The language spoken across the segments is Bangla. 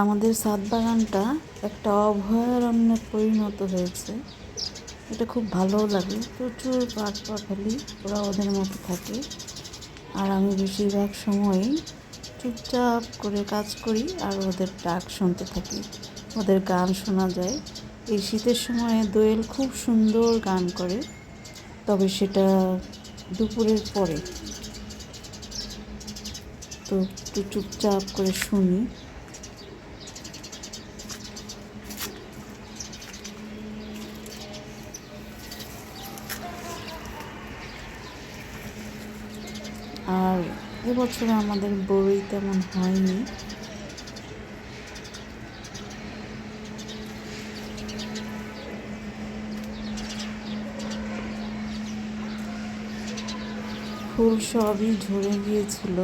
আমাদের ছাদ বাগানটা একটা অভয়ারণ্যে পরিণত হয়েছে। এটা খুব ভালোও লাগে। প্রচুর পাট পাখালি ওরা ওদের মতো থাকে। আর আমি বেশিরভাগ সময়ই চুপচাপ করে কাজ করি আর ওদের ডাক শুনতে থাকি। ওদের গান শোনা যায়। এই শীতের সময়ে দোয়েল খুব সুন্দর গান করে, তবে সেটা দুপুরের পরে। তো একটু চুপচাপ করে শুনি। আর এবছরে আমাদের বড়ই তেমন হয়নি। ফুল সবই ঝরে গিয়েছিল।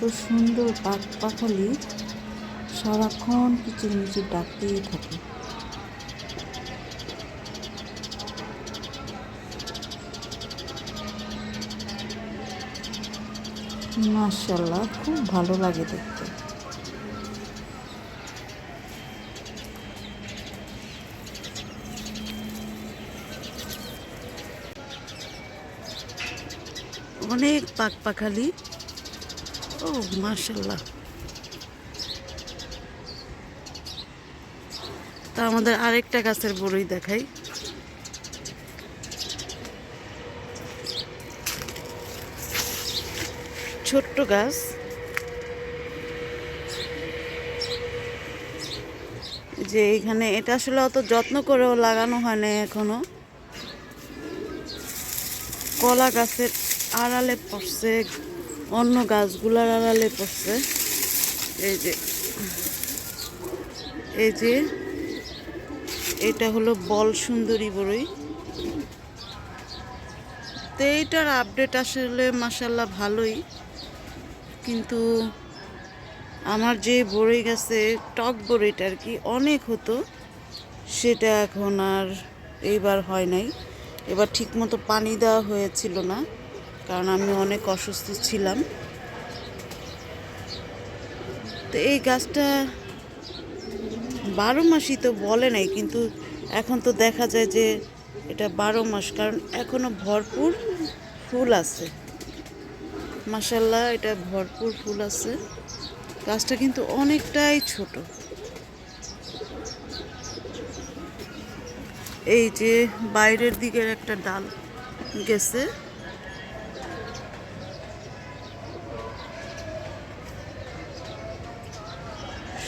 তো সুন্দর পাক পাখালি সারাক্ষণ কিচিরমিচির ডাকতেই থাকে। মার্শাল্লাহ খুব ভালো লাগে দেখতে। অনেক পাক পাখালি। ও মার্শাল্লাহ তা আমাদের আরেকটা গাছের বড়ই দেখাই। ছোট্ট গাছ। যে এখানে এটা আসলে অত যত্ন করেও লাগানো হয় না এখনও। কলা গাছের আড়ালে পড়ছে, অন্য গাছগুলার আড়ালে পড়ছে। এই যে এই যে এটা হলো বল সুন্দরী বড়ই। তো এইটার আপডেট আসলে মাসাল্লাহ ভালোই। কিন্তু আমার যে বড়ই গাছে, টক বড়িটা আর কি, অনেক হতো। সেটা এখন আর এইবার হয় নাই। এবার ঠিকমতো পানি দেওয়া হয়েছিল না, কারণ আমি অনেক অসুস্থ ছিলাম। তো এই গাছটা বারো মাসই তো বলে নাই, কিন্তু এখন তো দেখা যায় যে এটা বারো মাস, কারণ এখনও ভরপুর ফুল আছে। মাসাল্লাহ এটা ভরপুর ফুল আছে। গাছটা কিন্তু অনেকটাই ছোট। এই যে বাইরের দিকের একটা ডাল গেছে।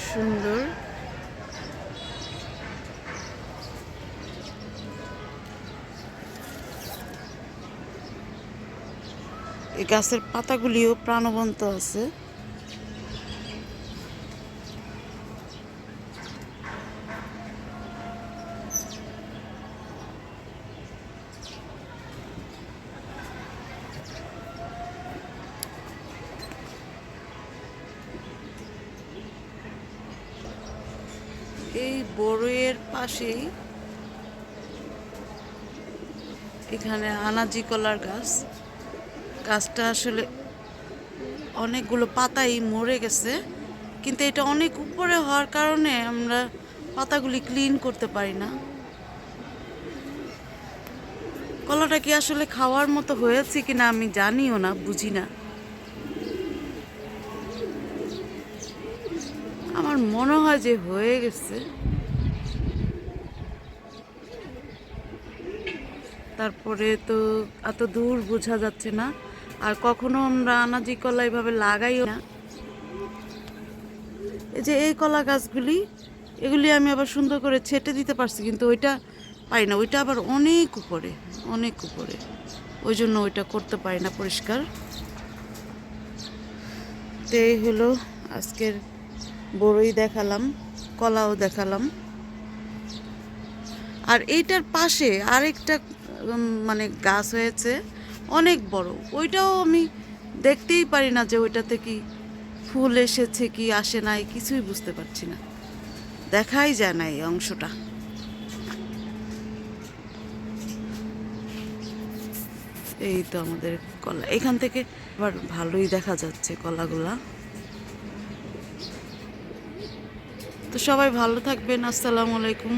সুন্দর। এই গাছের পাতাগুলিও প্রাণবন্ত আছে। এই বড়ইয়ের পাশেই এখানে আনাজি কলার গাছ। গাছটা আসলে অনেকগুলো পাতাই মরে গেছে। কিন্তু এটা অনেক উপরে হওয়ার কারণে আমরা পাতাগুলি ক্লিন করতে পারি না। কলাটা কি আসলে খাওয়ার মতো হয়েছে কিনা আমি জানিও না, বুঝি না। আমার মনে হয় যে হয়ে গেছে। তারপরে তো এত দূর বোঝা যাচ্ছে না। আর কখনো আমরা আনাজি কলা এভাবে লাগাইও না। এই যে এই কলা গাছগুলি, এগুলি আমি আবার সুন্দর করে ছেটে দিতে পারছি, কিন্তু ওইটা পাই না। ওইটা আবার অনেক উপরে অনেক উপরে। ওই জন্য ওইটা করতে পারি না পরিষ্কার। তো এই হলো আজকের বড়ই দেখালাম, কলাও দেখালাম। আর এইটার পাশে আরেকটা মানে গাছ হয়েছে। অনেক বড়। ওইটাও আমি দেখতেই পারি না যে ওইটাতে কি ফুল এসেছে, কি আসে নাই, কিছুই বুঝতে পারছি না। দেখাই যায় না এই অংশটা। এই তো আমাদের কলা। এখান থেকে আবার ভালোই দেখা যাচ্ছে কলাগুলা। তো সবাই ভালো থাকবেন। আসসালামু আলাইকুম।